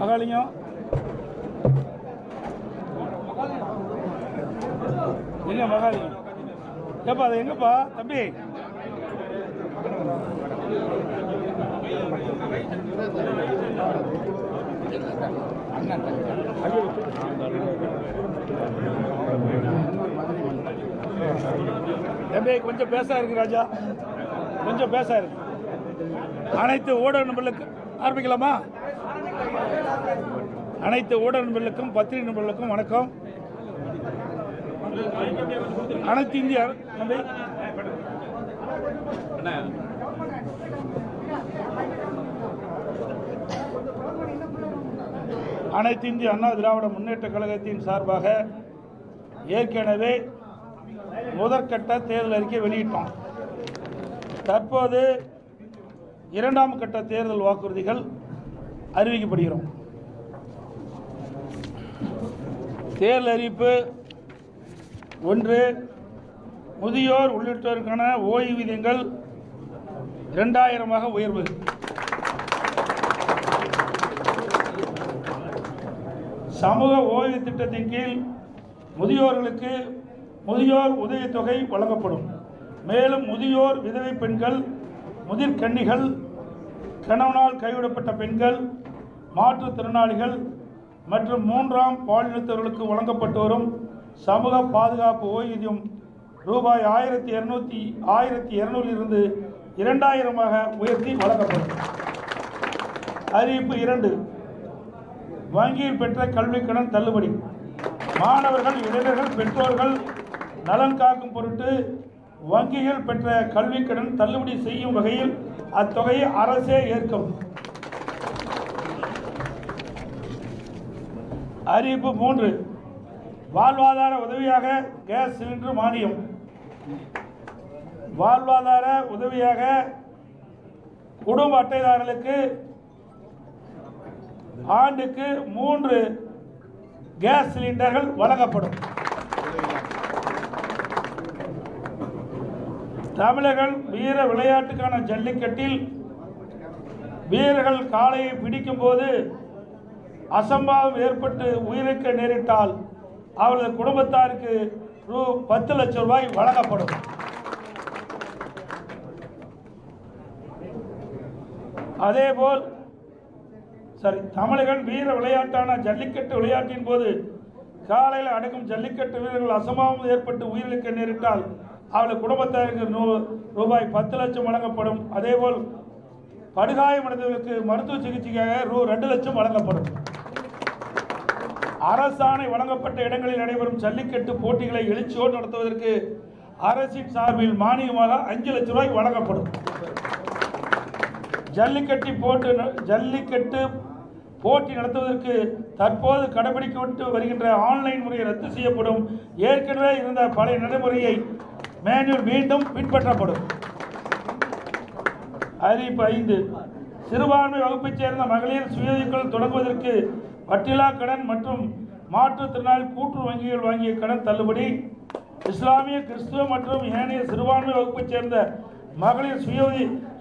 மகாலிங்கம். எங்க மகாலிங்கம்? ஏப்பா அது எங்கப்பா? தம்பி. அண்ணன் அப்படியே கொஞ்சம் பேச இருக்கு ராஜா. கொஞ்சம் பேசா இருக்கு. அனைத்து ஊடக நண்பர்களுக்கு ஆரம்பிக்கலாமா? அனைத்து ஊடக நண்பர்களுக்கும் பத்திரிகை நண்பர்களுக்கும் வணக்கம். அனைத்து இந்திய நம்பி அனைத்து இந்திய அண்ணா திராவிட முன்னேற்ற கழகத்தின் சார்பாக ஏற்கனவே முதற்கட்ட தேர்தல் அறிக்கை வெளியிட்டோம். தற்போது இரண்டாம் கட்ட தேர்தல் வாக்குறுதிகள் அறிவிக்கப்படுகிறோம். தேர்தல் அறிவிப்பு ஒன்று முதியோர் உள்ளிட்டோருக்கான ஓய்வூதியங்கள் இரண்டாயிரமாக உயர்வு. சமூக ஓய்வு திட்டத்தின் கீழ் முதியோர்களுக்கு முதியோர் உதவித்தொகை வழங்கப்படும். மேலும் முதியோர் விதவை பெண்கள் முதிர்கன்னிகள் கணவனால் கைவிடப்பட்ட பெண்கள் மாற்றுத்திறனாளிகள் மற்றும் மூன்றாம் பாலினத்தவர்களுக்கு வழங்கப்பட்டு வரும் சமூக பாதுகாப்பு ஓய்வூதியம் ரூபாய் ஆயிரத்தி இரநூத்தி ஆயிரத்தி இரநூறிலிருந்து இரண்டாயிரமாக உயர்த்தி வழங்கப்படும். அறிவிப்பு இரண்டு. வங்கியில் பெற்ற கல்விக் கடன் தள்ளுபடி. மாணவர்கள் இளைஞர்கள் பெற்றோர்கள் நலன் காக்கும் பொருட்டு வங்கிகள் பெற்ற கல்விக் கடன் தள்ளுபடி செய்யும் வகையில் அத்தொகையை அரசே ஏற்கும். அறிவிப்பு மூன்று. வாழ்வாதார உதவியாக கேஸ் சிலிண்டர் மானியம். வாழ்வாதார உதவியாக குடும்ப அட்டைதாரர்களுக்கு ஆண்டுக்கு மூன்று கேஸ் சிலிண்டர்கள் வழங்கப்படும். தமிழர்கள் வீர விளையாட்டுக்கான ஜல்லிக்கட்டில் வீரர்கள் காளையை பிடிக்கும் போது அசம்பாவம் ஏற்பட்டு உயிரிழக்க நேரிட்டால் அவரது குடும்பத்தாருக்கு ரூ பத்து லட்சம் ரூபாய் வழங்கப்படும். அதேபோல் சரி தமிழகன் வீர விளையாட்டான ஜல்லிக்கட்டு விளையாட்டின் போது காலையில் அடக்கும் ஜல்லிக்கட்டு வீரர்கள் அசம்பாவம் ஏற்பட்டு உயிரிழக்க நேரிட்டால் அவளது குடும்பத்தாருக்கு நூ- ரூபாய் பத்து லட்சம் வழங்கப்படும். அதேபோல் படுகாயமடைந்தவர்களுக்கு மருத்துவ சிகிச்சைக்காக ரூ ரெண்டு லட்சம் வழங்கப்படும். அரசாணை வழங்கப்பட்ட இடங்களில் நடைபெறும் ஜல்லிக்கட்டு போட்டிகளை எழுச்சியோடு நடத்துவதற்கு அரசின் சார்பில் மானியமாக அஞ்சு லட்சம் ரூபாய் வழங்கப்படும். ஜல்லிக்கட்டு போட்டு ஜல்லிக்கட்டு போட்டி நடத்துவதற்கு தற்போது கடைபிடிக்கப்பட்டு வருகின்ற ஆன்லைன் முறை ரத்து செய்யப்படும். ஏற்கனவே இருந்த பழைய நடைமுறையை மேனுவல் மீண்டும் பின்பற்றப்படும். அறிவிப்பு ஐந்து. சிறுபான்மை வகுப்பைச் சேர்ந்த மகளிர் சுயதொழில் தொடங்குவதற்கு வட்டிலா கடன் மற்றும் மாற்றுத்திறனாளி கூட்டு வங்கிகள் வாங்கிய கடன் தள்ளுபடி இஸ்லாமிய கிறிஸ்துவ மற்றும் ஏனைய சிறுபான்மை வகுப்பைச் சேர்ந்த மகளிர் சுய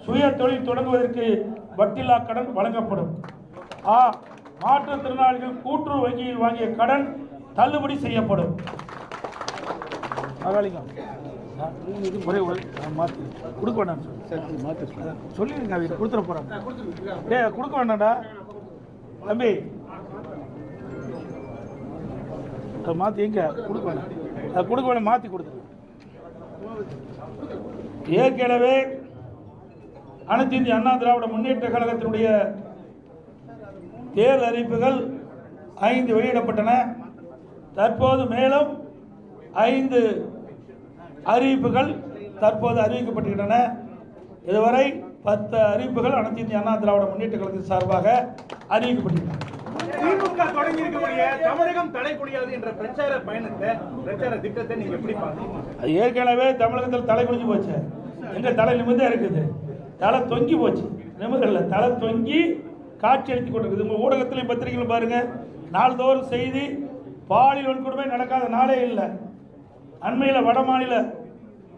சுய தொழில் தொடங்குவதற்கு வட்டிலா கடன் வழங்கப்படும். ஆ மாற்றுத்திறனாளிகள் கூட்டுறவு வங்கியில் வாங்கிய கடன் தள்ளுபடி செய்யப்படும். மகாலிங்கம் ஒரே ஒரு மாற்றி கொடுக்க வேண்டாம் சார் சொல்லிடுங்க அவங்க கொடுத்துட போறாங்க ஏ கொடுக்க வேண்டாம்டா. தம்பி. அதை மாற்றி எங்க? கொடுக்க வேண்டாம். அதை கொடுக்க வேண்டாம் மாற்றி கொடுத்துரு. ஏற்கனவே அனைத்து இந்திய அண்ணா திராவிட முன்னேற்ற கழகத்தினுடைய தேர்தல் அறிவிப்புகள் ஐந்து வெளியிடப்பட்டன. தற்போது மேலும் ஐந்து அறிவிப்புகள் தற்போது அறிவிக்கப்பட்டுள்ளன இதுவரை பத்து அறிவிப்புகள் அனைத்து இந்திய அண்ணா திராவிட முன்னேற்ற கழகத்தின் சார்பாக அறிவிக்கப்பட்டுள்ளன திமுக தொடங்கி இருக்கக்கூடிய தமிழகம் தலைக்குடியாது என்ற பிரச்சார பயணத்தை பிரச்சார திட்டத்தை நீங்க எப்படி பாக்குறீங்க அது ஏற்கனவே தமிழகத்தில் தலை குடிஞ்சு போச்சு. எங்க தலை நிமிர்ந்தே இருக்குது. தலை தொங்கி போச்சு. நிமிர்ல தலை தொங்கி காட்சி அளித்து கொண்டிருக்குது. உங்க ஊடகத்திலையும் பத்திரிகையிலும் பாருங்க. நாள்தோறும் செய்தி பாலியல் வன்கொடுமை நடக்காத நாளே இல்லை. அண்மையில் வட மாநில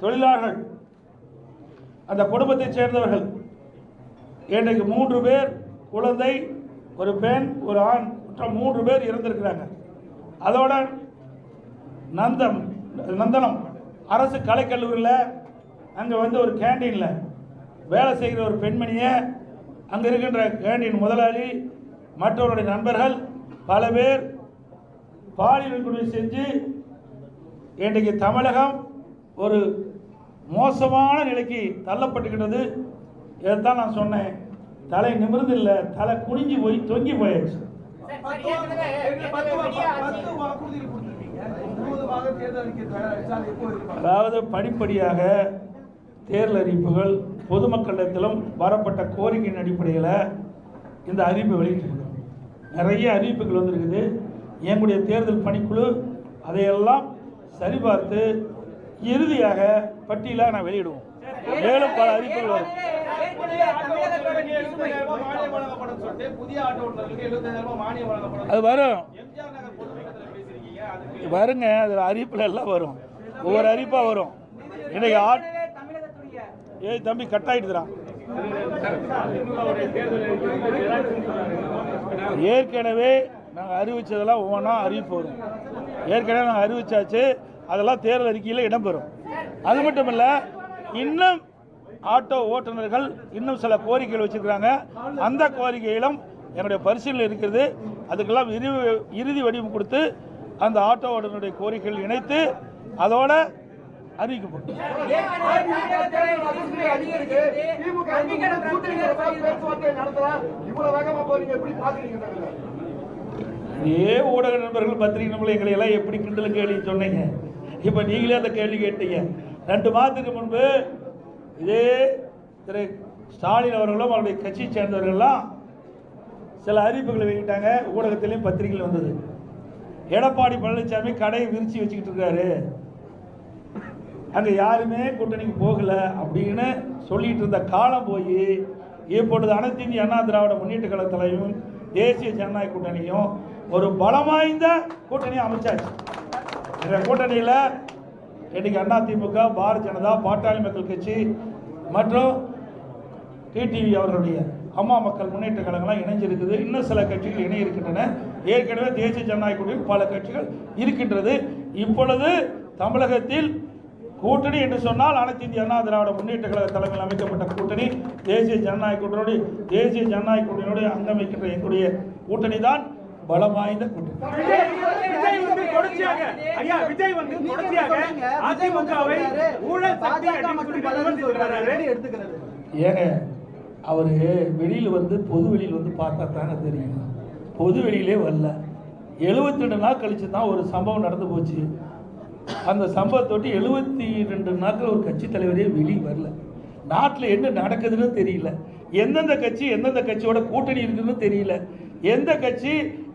தொழிலாளர்கள் அந்த குடும்பத்தைச் சேர்ந்தவர்கள். இன்றைக்கு மூன்று பேர் குழந்தை ஒரு பெண் ஒரு ஆண் மற்ற மூன்று பேர் இறந்திருக்கிறாங்க. அதோட நந்தம் நந்தனம் அரசு கலைக்கல்லூரியில் அங்கே வந்து ஒரு கேண்டீனில் வேலை செய்கிற ஒரு பெண்மணியை அங்கே இருக்கின்ற கேண்டீன் முதலாளி மற்றவருடைய நண்பர்கள் பல பேர் பாலியல் கொடுமை செஞ்சு இன்றைக்கு தமிழகம் ஒரு மோசமான நிலைக்கு தள்ளப்பட்டுக்கிட்டது இதைத்தான் நான் சொன்னேன். தலை நிமிர்ந்து இல்லை தலை குனிஞ்சு போய் தொங்கி போயாச்சு? அதாவது படிப்படியாக தேர்தல் அறிவிப்புகள் பொதுமக்களிடத்திலும் வரப்பட்ட கோரிக்கையின் அடிப்படையில் இந்த அறிவிப்பை வெளியிட்டிருக்கிறோம். நிறைய அறிவிப்புகள் வந்திருக்குது. எங்களுடைய தேர்தல் பணிக்குழு அதையெல்லாம் சரிபார்த்து இறுதியாக பட்டியலாக நான் வெளியிடுவோம். மேலும் பல அறிக்கைகள் வரும். அது வரும். வருங்க அதில் அறிவிப்பில் எல்லாம் வரும். ஒவ்வொரு அறிவிப்பாக வரும். இன்னைக்கு ஆட் ஏய் தம்பி கட் ஆகிடுதுறான் ஏற்கனவே நாங்கள் அறிவிச்சதெல்லாம் ஒவ்வொன்றா அறிவிப்பு வரும். ஏற்கனவே நாங்கள் அறிவிச்சாச்சு அதெல்லாம் தேர்தல் அறிக்கையில் இடம்பெறும் அது மட்டும் இல்லை இன்னும் ஆட்டோ ஓட்டுநர்கள் இன்னும் சில கோரிக்கைகள் வச்சுருக்கிறாங்க அந்த கோரிக்கையிலும் என்னுடைய பரிசீலனை இருக்கிறது அதுக்கெல்லாம் இறுதி இறுதி வடிவம் கொடுத்து அந்த ஆட்டோ ஓட்டுநருடைய கோரிக்கைகள் இணைத்து அதோட அறிவிக்கப்படும் அதே இதே ஊடக நண்பர்கள் பத்திரிகை நண்பர்கள் எங்களை எல்லாம் எப்படி கிண்டல் கேள்வி சொன்னீங்க? இப்போ நீங்களே அந்த கேள்வி கேட்டீங்க. ரெண்டு மாதத்துக்கு முன்பு இதே திரு ஸ்டாலின் அவர்களும் அவருடைய கட்சியை சேர்ந்தவர்கள்லாம் சில அறிவிப்புகளை வெளியிட்டாங்க. ஊடகத்திலையும் பத்திரிகையில் வந்தது. எடப்பாடி பழனிசாமி கடையை விரிச்சு வச்சுக்கிட்டு இருக்காரு. அங்கே யாருமே கூட்டணிக்கு போகலை அப்படின்னு சொல்லிட்டு இருந்த காலம் போய் இப்பொழுது அனைத்து இந்திய அண்ணா திராவிட முன்னேற்ற கழகத்திலையும் தேசிய ஜனநாயக கூட்டணியும் ஒரு பலம் வாய்ந்த கூட்டணி அமைச்சாச்சு. இந்த கூட்டணியில் இன்னைக்கு அண்ணா திமுக பாரதிய ஜனதா பாட்டாளி மக்கள் கட்சி மற்றும் டிடிவி அவர்களுடைய அம்மா மக்கள் முன்னேற்ற கழகம்லாம் இணைஞ்சிருக்குது. இன்னும் சில கட்சிகள் இணை இருக்கின்றன. ஏற்கனவே தேசிய ஜனநாயக கூட்டணியில் பல கட்சிகள் இருக்கின்றது. இப்பொழுது தமிழகத்தில் கூட்டணி என்று சொன்னால் அனைத்து இந்திய அண்ணா திராவிட முன்னேற்ற கழக தலைமையில் அமைக்கப்பட்ட கூட்டணி தேசிய ஜனநாயக கூட்டணியோடு தேசிய ஜனநாயக கூட்டணியோடு அங்கமைக்கின்ற எங்களுடைய கூட்டணி தான் பலம் வாய்ந்த ஏங்க அவர் வெளியில் வந்து பொது வெளியில் வந்து பார்த்தா தாங்க தெரியும். பொது வெளியிலே வரல. 72 ரெண்டு நாள் கழிச்சு தான் ஒரு சம்பவம் நடந்து போச்சு. அந்த சம்பவத்தொட்டி எழுபத்தி ரெண்டு நாட்கள் ஒரு கட்சி தலைவரே வெளியே வரல. நாட்டில் என்ன நடக்குதுன்னு தெரியல. எந்தெந்த கட்சி எந்தெந்த கட்சியோட கூட்டணி இருக்குன்னு தெரியல. எந்த கட்சி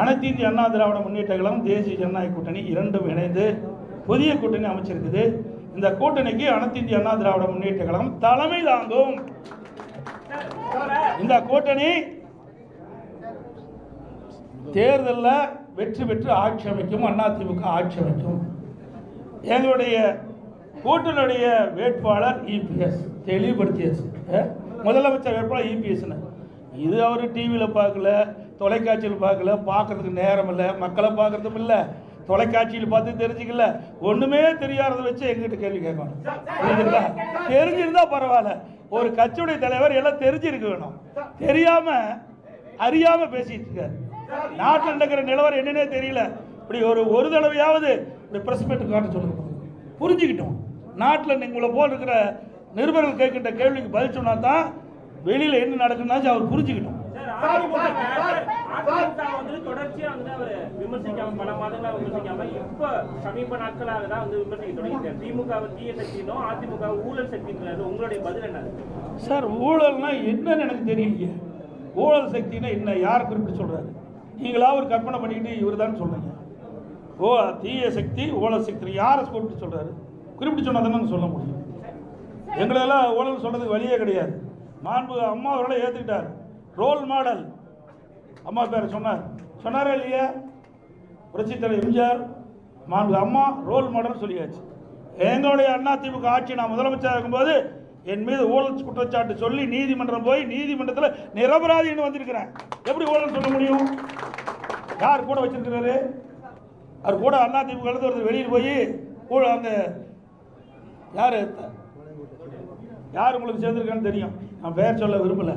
அனைத்து இந்திய அண்ணா திராவிட முன்னேற்ற கழகம் தேசிய ஜனநாயக கூட்டணி இரண்டும் இணைந்து புதிய கூட்டணி அமைச்சிருக்குது. இந்த கூட்டணிக்கு அனைத்து இந்திய அண்ணா திராவிட முன்னேற்ற கழகம் தலைமை தாங்கும். இந்த கூட்டணி தேர்தலில் வெற்றி பெற்று ஆட்சி அமைக்கும் அதிமுக ஆட்சி அமைக்கும். எங்களுடைய கூட்டணியுடைய வேட்பாளர் இபிஎஸ் தெளிவுபடுத்தியாச்சு. முதலமைச்சர் வேட்பாளர் இபிஎஸ்னு. இது அவர் டிவியில் பார்க்கல. தொலைக்காட்சியில் பார்க்கல பார்க்கறதுக்கு நேரம் இல்லை மக்களை பார்க்கறதும் இல்லை தொலைக்காட்சியில் பார்த்து தெரிஞ்சுக்கல. ஒன்றுமே தெரியாததை வச்சு எங்கிட்ட கேள்வி கேட்கணும். புரியுதுங்களா தெரிஞ்சிருந்தா பரவாயில்ல. ஒரு கட்சியுடைய தலைவர் எல்லாம் தெரிஞ்சிருக்க வேணும். தெரியாம அறியாம பேசிட்டு இருக்காரு. நாட்டில் நடக்கிற நிலவரம் என்னன்னே தெரியல. இப்படி ஒரு ஒரு தடவையாவது இப்படி பிரஸ் மீட்டு காட்ட சொல்லுங்க. புரிஞ்சுக்கிட்டோம். நாட்டில் உங்களை போல் இருக்கிற நிருபர்கள் கேட்கின்ற கேள்விக்கு பதில் சொன்னா தான் வெளியில் என்ன நடக்குதுன்னாச்சும் அவர் புரிஞ்சுக்கிட்டோம். வந்து தொடர்ச்சியா வந்து அவர் விமர்சிக்காம பல மாதங்களா விமர்சிக்காம இப்ப சமீப நாட்களாக தான் வந்து விமர்சிக்க தொடங்கிட்டார் திமுக தீய சக்தினும் அதிமுக ஊழல் சக்தின்றது உங்களுடைய பதில் என்ன? சார் ஊழல்னா என்னன்னு எனக்கு தெரியலையே. ஊழல் சக்தின்னா என்ன? யார் குறிப்பிட்டு சொல்றாரு? நீங்களா ஒரு கற்பனை பண்ணிக்கிட்டு இவர் தான் சொல்றீங்க. ஓ தீய சக்தி ஊழல் சக்தி யாரை குறிப்பிட்டு சொல்றாரு? குறிப்பிட்டு சொன்னா தானே சொல்ல முடியும். எங்களெல்லாம் ஊழல் சொல்றதுக்கு வழியே கிடையாது. மாண்பு அம்மா அவர்களை ஏற்றுக்கிட்டார் ரோல் மாடல். அம்மா பேர் சொன்னார். சொன்னாரா இல்லையா? புரட்சித் தலைவர் எம்ஜிஆர் மாண்பு அம்மா ரோல் மாடல் சொல்லியாச்சு. எங்களுடைய அண்ணா திமுக ஆட்சி நான் முதலமைச்சராக இருக்கும்போது என் மீது ஊழல் குற்றச்சாட்டு சொல்லி நீதிமன்றம் போய் நீதிமன்றத்தில் நிரபராதின்னு வந்திருக்கிறேன். எப்படி ஊழல் சொல்ல முடியும்? யார் கூட வச்சிருக்கிறாரு? அவர் கூட அண்ணா திமுக ஒருத்தர் வெளியில் போய் ஊழல் அந்த யார்? யார் உங்களுக்கு சேர்ந்துருக்கான்னு தெரியும். நான் பெயர் சொல்ல விரும்பலை.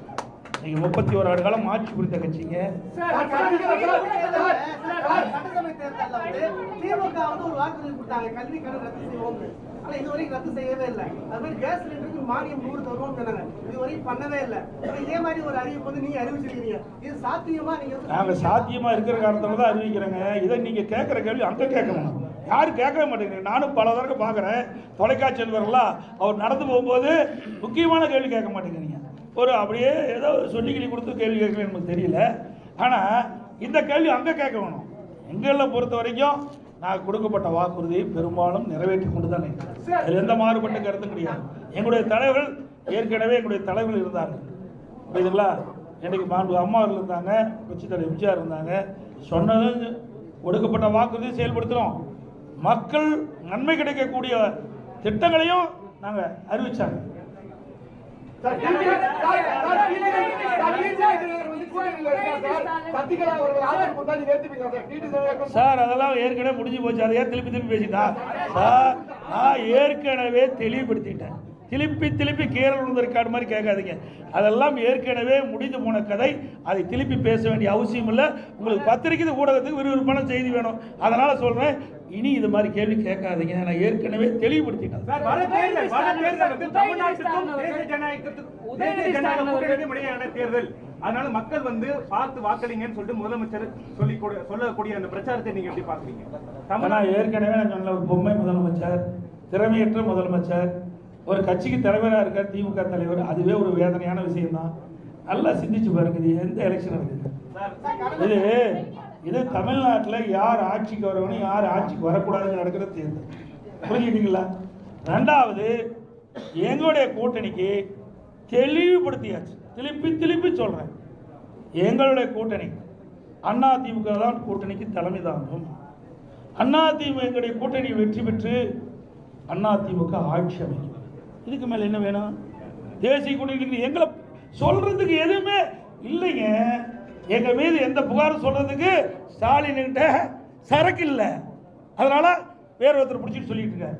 நீங்கள் முப்பத்தி ஒரு ஆண்டு காலம் ஆட்சி புரிந்த கட்சிங்க மானியம் நூறு தருவோம் சொன்னாங்க இது வரைக்கும் பண்ணவே இல்லை இதே மாதிரி ஒரு அறிவிப்பு வந்து நீங்க அறிவிச்சிருக்கீங்க இது சாத்தியமா நீங்க நாங்கள் சாத்தியமாக இருக்கிற காரணத்தால தான் அறிவிக்கிறேங்க இதை நீங்கள் கேட்குற கேள்வி அங்கே கேட்கணும் யாரும் கேட்கவே மாட்டேங்கிறீங்க நானும் பல தடவை பார்க்குறேன் தொலைக்காட்சி நண்பர்கள்லாம் அவர் நடந்து போகும்போது முக்கியமான கேள்வி கேட்க மாட்டேங்கிறீங்க ஒரு அப்படியே ஏதோ சொல்லிக்கிளி கொடுத்து கேள்வி கேட்கல நமக்கு தெரியல. ஆனால் இந்த கேள்வி அங்கே கேட்க வேணும். எங்களை பொறுத்த வரைக்கும் நான் கொடுக்கப்பட்ட வாக்குறுதி பெரும்பாலும் நிறைவேற்றி கொண்டு தான் அதில் எந்த மாறுபட்ட கருத்தும் கிடையாது. எங்களுடைய தலைவர்கள் ஏற்கனவே எங்களுடைய தலைவர்கள் இருந்தார்கள் புரியுதுங்களா? இன்னைக்கு மாண்பு அம்மா அவர்கள் இருந்தாங்க உச்சித்தலை எம்ஜிஆர் இருந்தாங்க. சொன்னது ஒடுக்கப்பட்ட வாக்குறுதியை செயல்படுத்துகிறோம் மக்கள் நன்மை கிடைக்கக்கூடிய திட்டங்களையும் நாங்கள் அறிவிச்சாங்க சசிகலா அவர்கள் ஆதரவு கொடுத்தா நீங்க ஏத்துப்பீங்க சார் அதெல்லாம் ஏற்கனவே முடிஞ்சு போச்சு. அதை திருப்பி திருப்பி பேசிட்டா? சார் நான் ஏற்கனவே தெளிவுபடுத்திட்டேன். திருப்பி திருப்பி கீரல் விழுந்த மாதிரி கேட்காதீங்க. அதெல்லாம் ஏற்கனவே முடிந்து போன கதை. அதை திருப்பி பேச வேண்டிய அவசியம் இல்லை உங்களுக்கு பத்திரிக்கை ஊடகத்துக்கு விறுவிறுப்பான செய்தி வேணும். அதனால சொல்றேன் இனி இது மாதிரி கேள்வி கேட்காதீங்க. நான் ஏற்கனவே தெளிவுபடுத்திட்டேன். தேர்தல். அதனால மக்கள் வந்து பார்த்து வாக்களிங்கன்னு சொல்லிட்டு முதலமைச்சர் சொல்லி கொடு- சொல்லக்கூடிய அந்த பிரச்சாரத்தை நீங்க எப்படி பாக்குறீங்க தமிழ்நாடு ஏற்கனவே நான் சொன்ன ஒரு பொம்மை முதலமைச்சர் திறமையற்ற முதலமைச்சர் ஒரு கட்சிக்கு தலைவராக இருக்கார் திமுக தலைவர் அதுவே ஒரு வேதனையான விஷயம்தான். நல்லா சிந்திச்சு பாருங்க இது எந்த எலெக்ஷன் நடக்குது? இது இது தமிழ்நாட்டில் யார் ஆட்சிக்கு வரணும் யார் ஆட்சிக்கு வரக்கூடாதுன்னு நடக்கிற தேர்தல். புரிஞ்சுக்கிட்டீங்களா? ரெண்டாவது எங்களுடைய கூட்டணிக்கு தெளிவுபடுத்தியாச்சு. திருப்பி திருப்பி சொல்கிறேன் எங்களுடைய கூட்டணி அண்ணா திமுக தான் கூட்டணிக்கு தலைமை தாங்கும். அண்ணா திமுக எங்களுடைய கூட்டணி வெற்றி பெற்று அண்ணா திமுக ஆட்சி அமைக்கும். இதுக்கு மேலே என்ன வேணும்? தேசிய கூட்டணி எங்களை சொல்றதுக்கு எதுவுமே இல்லைங்க. எங்க மீது எந்த புகாரும் சொல்றதுக்கு ஸ்டாலின் கிட்ட சரக்கு இல்லை. அதனால வேற ஒருத்தர் பிடிச்சிட்டு சொல்லிட்டு இருக்காரு.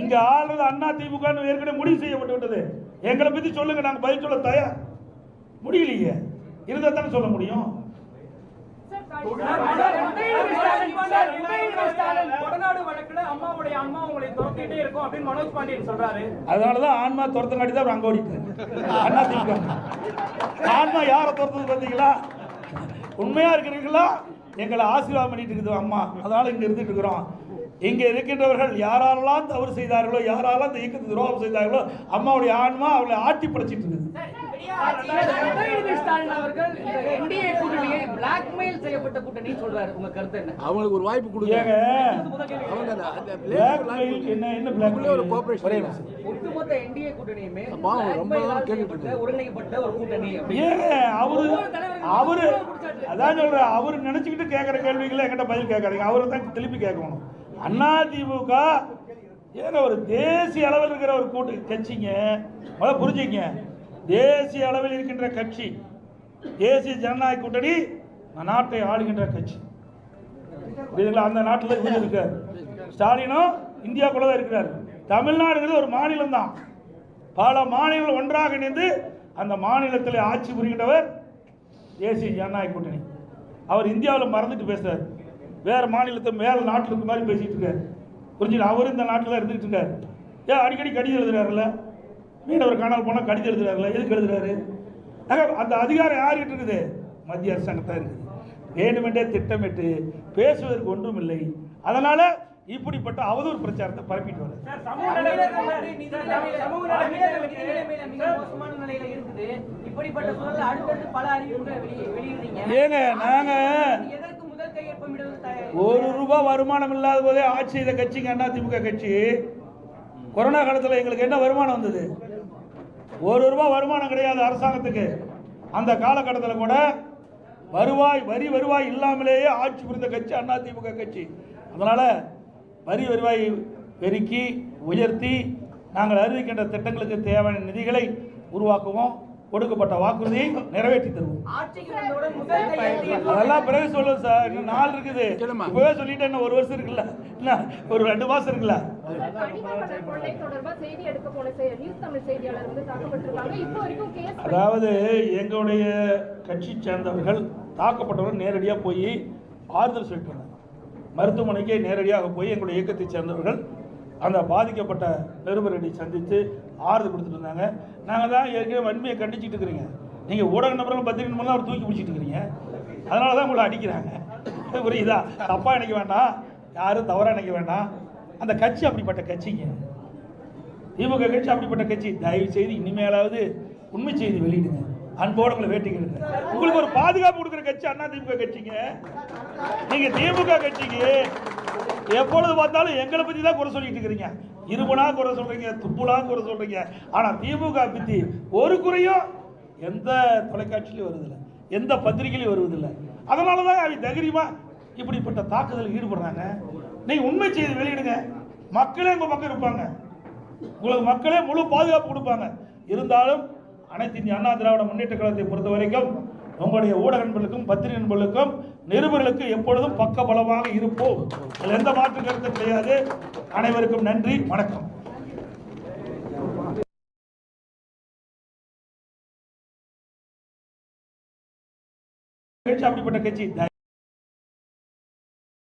இங்க ஆளுறது அண்ணா திமுக ஏற்கனவே முடிவு செய்யப்பட்டு விட்டது. எங்களை பத்தி சொல்லுங்க நாங்க பதில் சொல்ல தயார் முடியலையே. இருந்தா தானே சொல்ல முடியும். கொடநாடு வழக்குல அம்மாவுடைய அம்மா உங்களை துரத்திட்டே இருக்கும் அப்படின்னு மனோஜ் பாண்டியன் சொல்றாரு. அதனாலதான் ஆன்மா துரத்தங்காட்டி தான் அங்க ஓடிட்டாரு. அண்ணா திமுக. ஆன்மா யாரை துரத்துது பார்த்தீங்களா? உண்மையா இருக்கிறீங்களா எங்களை ஆசீர்வாதம் பண்ணிட்டு இருக்குது அம்மா. அதனால இங்க இருந்துட்டு இருக்கிறோம். இங்க இருக்கின்றவர்கள் யாரெல்லாம் தவறு செய்தார்களோ யாரெல்லாம் இந்த இயக்கத்துக்கு துரோகம் செய்தார்களோ அம்மாவுடைய ஆன்மா அவளை ஆட்டி படைச்சிட்டு இருக்குது. அவங்களுக்கு ஒரு வாய்ப்பு கொடுங்க. என்ன என்ன? ஒரு. நிமிஷம். ஒட்டுமொத்த என்டிஏ கூட்டணியுமே ரொம்ப ஒருங்கிணைக்கப்பட்ட ஒரு கூட்டணி. அவரு அவரு அதான் சொல்றேன் அவர் நினைச்சுக்கிட்டு கேட்கிற கேள்விகளை என்கிட்ட பதில் கேட்காதீங்க. அவரு தான் திருப்பி கேட்கணும். அண்ணா திமுக ஏன்னா ஒரு தேசிய அளவில் இருக்கிற ஒரு கூட்டு கட்சிங்க. முதல்ல புரிஞ்சுங்க. தேசிய அளவில் இருக்கின்ற கட்சி தேசிய ஜனநாயக கூட்டணி நாட்டை ஆளுகின்ற கட்சி. புரியுதுங்களா? அந்த நாட்டில் இவர் இருக்கார். ஸ்டாலினும் இந்தியாக்குள்ள தான் இருக்கிறார் தமிழ்நாடுங்கிறது ஒரு மாநிலம் தான் பல மாநிலங்கள் ஒன்றாக இணைந்து அந்த மாநிலத்தில் ஆட்சி புரிகின்றவர் தேசிய ஜனநாயக கூட்டணி. அவர் இந்தியாவில் மறந்துட்டு பேசுகிறார் வேறு மாநிலத்தை மேலே நாட்டில் இருக்க மாதிரி பேசிகிட்டு இருக்கார். புரிஞ்சுது? அவரும் இந்த நாட்டில் தான் இருந்துகிட்டு இருக்கார். ஏன் அடிக்கடி கடிதம் எழுதுறாருல்ல? மீனவர் காணால் போனால் கடிதம் எழுதுறாருல்ல? எதுக்கு எழுதுறாரு? ஆக, அந்த அதிகாரம் யார்கிட்ட இருக்குது? மத்திய அரசாங்கத்தான் இருக்குது. வேணுமென்றே திட்டமிட்டு பேசுவதற்கு ஒன்றும் இல்லை. அதனால் இப்படிப்பட்ட அவதூறு பிரச்சாரத்தை பரப்பிட்டு வர சார் சமூக தமிழகம் நலன் வந்து நிதி நிலைமையில- சமூக தமிழகம் நிதி நலன் நிலைமையில மிக மோசமான நிலையில இருக்குது. இப்படிப்பட்ட சூழல்ல அடுத்தடுத்து பல அறிவிப்புகளை வெளியே வெளியிடுறீங்க. ஏங்க நாங்க ஒரு ரூபாய் வருமானம் இல்லாத போதே ஆட்சி செய்த கட்சிங்க அண்ணா திமுக கட்சி. கொரோனா காலத்தில் எங்களுக்கு என்ன வருமானம் வந்தது? ஒரு ரூபாய் வருமானம் கிடையாது அரசாங்கத்துக்கு. அந்த காலகட்டத்தில் கூட வருவாய் வரி வருவாய் இல்லாமலேயே ஆட்சி புரிந்த கட்சி அண்ணா திமுக கட்சி. அதனால வரி வருவாய் பெருக்கி உயர்த்தி நாங்கள் அறிவிக்கின்ற திட்டங்களுக்கு தேவையான நிதிகளை உருவாக்குவோம். கொடுக்கப்பட்ட வாக்குறுதியை நிறைவேற்றி தருவோம். அதெல்லாம் பிறகு சொல்லுவோம் சார். இன்னும் நாள் இருக்குது. இப்பவே சொல்லிட்டு இன்னும் ஒரு வருஷம் இருக்குல்ல. இல்ல ஒரு ரெண்டு மாசம் இருக்குல்ல? கனிமவள கொள்ளை தொடர்பா செய்தி எடுக்க போன செய்- நியூஸ் தமிழ் செய்தியாளர் வந்து தாக்கப்பட்டிருக்காங்க இப்போ வரைக்கும் கேஸ் அதாவது எங்களுடைய கட்சி சேர்ந்தவர்கள் தாக்கப்பட்டவர்கள் நேரடியாக போய் ஆறுதல் சொல்லிட்டு வந்தாங்க. மருத்துவமனைக்கு நேரடியாக போய் எங்களுடைய இயக்கத்தை சேர்ந்தவர்கள் அந்த பாதிக்கப்பட்ட நிருபர்களை சந்தித்து ஆறுதல் கொடுத்துட்டு இருந்தாங்க. நாங்கள் தான் ஏற்கனவே வன்மையை கண்டிச்சிட்டு இருக்கிறீங்க. நீங்கள் ஊடக நபர்கள் பத்திரிகை மூலம் அவர் தூக்கி பிடிச்சிட்டு இருக்கிறீங்க. அதனால தான் உங்களை அடிக்கிறாங்க. புரியுதா? தப்பாக நினைக்க வேண்டாம். யாரும் தவறாக நினைக்க வேண்டாம். அந்த கட்சி அப்படிப்பட்ட கட்சிங்க. திமுக கட்சி அப்படிப்பட்ட கட்சி. தயவு செய்து இனிமேலாவது உண்மை செய்தி வெளியிடுங்க. அன்போடு உங்களை வேட்டிக்கிறது உங்களுக்கு ஒரு பாதுகாப்பு கொடுக்குற கட்சி அண்ணா திமுக கட்சிங்க. நீங்க திமுக கட்சிக்கு எப்பொழுது பார்த்தாலும் எங்களை பத்தி தான் குறை சொல்லிட்டு இருக்கிறீங்க. இருமுனா குறை சொல்றீங்க துப்புலா குறை சொல்றீங்க. ஆனா திமுக பத்தி ஒரு குறையும் எந்த தொலைக்காட்சியிலும் வருதில்லை எந்த பத்திரிகையிலும் வருவதில்லை. அதனால தான் அவங்க தைரியமா இப்படிப்பட்ட தாக்குதலில் ஈடுபடுறாங்க. நீங்க உண்மை செய்தி வெளியிடுங்க. மக்களே உங்க பக்கம் இருப்பாங்க. உங்களுக்கு மக்களே முழு பாதுகாப்பு கொடுப்பாங்க. இருந்தாலும் அனைத்து இந்திய அண்ணா திராவிட முன்னேற்ற கழகத்தை பொறுத்த வரைக்கும் உங்களுடைய ஊடக நண்பர்களுக்கும் பத்திரிகை நண்பர்களுக்கும் நிருபர்களுக்கு எப்பொழுதும் பக்க பலமாக இருப்போம். இதில் எந்த மாற்று கருத்து கிடையாது. அனைவருக்கும் நன்றி. வணக்கம். அப்படிப்பட்ட கட்சி.